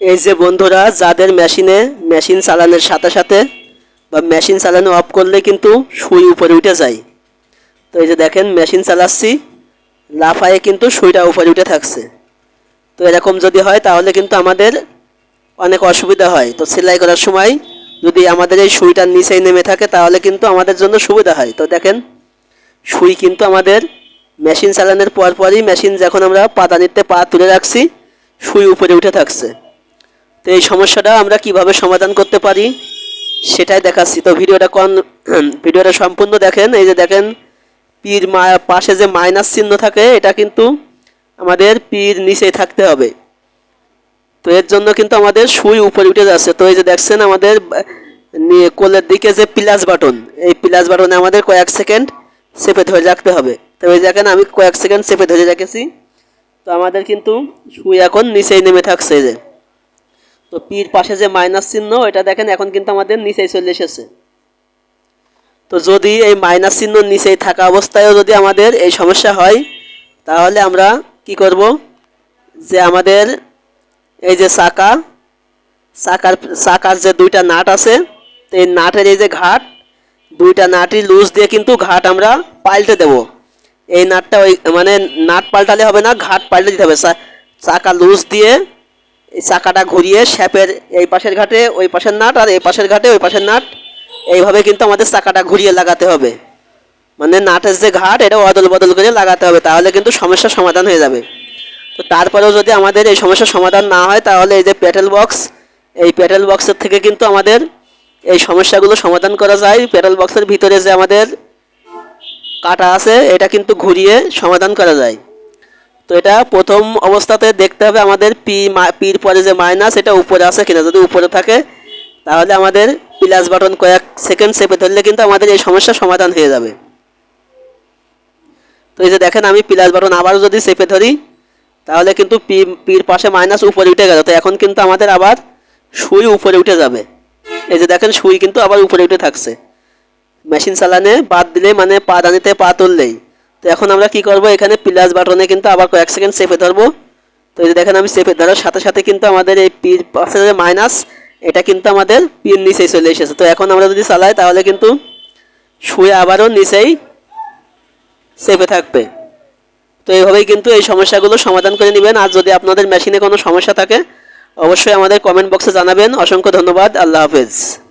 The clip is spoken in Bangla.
এই যে বন্ধুরা, যাদের মেশিনে মেশিন চালানোর সাথে সাথে বা মেশিন চালানো অফ করলে কিন্তু সুই উপরে উঠে যায়। তো এই যে দেখেন মেশিন চালাচ্ছি, লাফায়ে কিন্তু সুইটা উপরে উঠে থাকছে। তো এরকম যদি হয়, তাহলে কিন্তু আমাদের অনেক অসুবিধা হয়। তো সেলাই করার সময় যদি আমাদের এই সুইটা নিচেই নেমে থাকে, তাহলে কিন্তু আমাদের জন্য সুবিধা হয়। তো দেখেন, সুই কিন্তু আমাদের মেশিন চালানোর পর পরই মেশিন যখন আমরা পাতা নিতে পা তুলে রাখছি, সুই উপরে উঠে থাকছে। তো এই সমস্যাটা আমরা কীভাবে সমাধান করতে পারি, সেটাই দেখাচ্ছি। তো ভিডিওটা কোন ভিডিওটা সম্পূর্ণ দেখেন, এই যে দেখেন, পীর পাশে যে মাইনাস চিহ্ন থাকে, এটা কিন্তু আমাদের পীর নিচেই থাকতে হবে। তো এর জন্য কিন্তু আমাদের সুই উপরে উঠে যাচ্ছে। তো এই যে দেখছেন আমাদের কোলের দিকে যে প্লাস বাটন, এই প্লাস বাটনে আমাদের কয়েক সেকেন্ড চেপে ধরে রাখতে হবে। তো এই দেখেন, আমি কয়েক সেকেন্ড চেপে ধরে রেখেছি। তো আমাদের কিন্তু সুই এখন নিচেই নেমে থাকছে যে। তো পির পাশে যে মাইনাস চিহ্ন এটা দেখেন এখন কিন্তু আমাদের নিচেই চলে এসেছে। তো যদি এই মাইনাস চিহ্ন নিচেই থাকা অবস্থায়ও যদি আমাদের এই সমস্যা হয়, তাহলে আমরা কি করব? যে আমাদের এই যে চাকা, চাকার চাকার যে দুইটা নাট আছে এই নাটের এই যে ঘাট, দুইটা নাটই লুজ দিয়ে কিন্তু ঘাট আমরা পাল্টে দেব। এই নাটটা ওই মানে নাট পাল্টালে হবে না, ঘাট পাল্টে দিতে হবে। চাকা লুজ দিয়ে চাকাটা ঘুরিয়ে শ্যাপের এই পাশের ঘাটে, ওই পাশের নাট, আর এই পাশের ঘাটে, ওই পাশের নাট। এইভাবে কিন্তু আমাদের চাকাটা ঘুরিয়ে লাগাতে হবে। মানে নাটের যে ঘাট এটা অদল বদল করে লাগাতে হবে, তাহলে কিন্তু সমস্যার সমাধান হয়ে যাবে। তো তারপরেও যদি আমাদের এই সমস্যার সমাধান না হয়, তাহলে এই যে পেট্রোল বক্স, এই পেট্রোল বক্সের থেকে কিন্তু আমাদের এই সমস্যাগুলো সমাধান করা যায়। পেট্রোল বক্সের ভিতরে যে আমাদের কাটা আছে, এটা কিন্তু ঘুরিয়ে সমাধান করা যায়। তো এটা প্রথম অবস্থাতে দেখতে হবে আমাদের পি পির পরে যে মাইনাস, এটা উপরে আছে কিনা। যদি উপরে থাকে, তাহলে আমাদের প্লাস বাটন কয়েক সেকেন্ড চেপে ধরলে কিন্তু আমাদের এই সমস্যার সমাধান হয়ে যাবে। তো এই যে দেখেন, আমি প্লাস বাটন আবারও যদি চেপে ধরি, তাহলে কিন্তু পি পির পাশে মাইনাস উপরে উঠে গেল। তো এখন কিন্তু আমাদের আবার সুই উপরে উঠে যাবে। এই যে দেখেন, সুই কিন্তু আবার উপরে উঠে থাকছে। মেশিন চালানে বাদ দিলে মানে পা দানিতে পা তুললেই। তো এখন আমরা কি করব? এখানে প্লাস বাটনে কিন্তু আবার কয়েক সেকেন্ড চেপে ধরবো তো এই দেখেন, আমি সেফে ধরার সাথে সাথে কিন্তু আমাদের এই পির পাশে যে মাইনাস এটা কিন্তু আমাদের পির নিচেই চলে এসেছে। তো এখন আমরা যদি চালাই, তাহলে কিন্তু শুয়ে আবারও নিচেই সেফে থাকবে। তো এইভাবেই কিন্তু এই সমস্যাগুলো সমাধান করে নেবেন। আর যদি আপনাদের মেশিনে কোনো সমস্যা থাকে, অবশ্যই আমাদের কমেন্ট বক্সে জানাবেন। অসংখ্য ধন্যবাদ। আল্লাহ হাফেজ।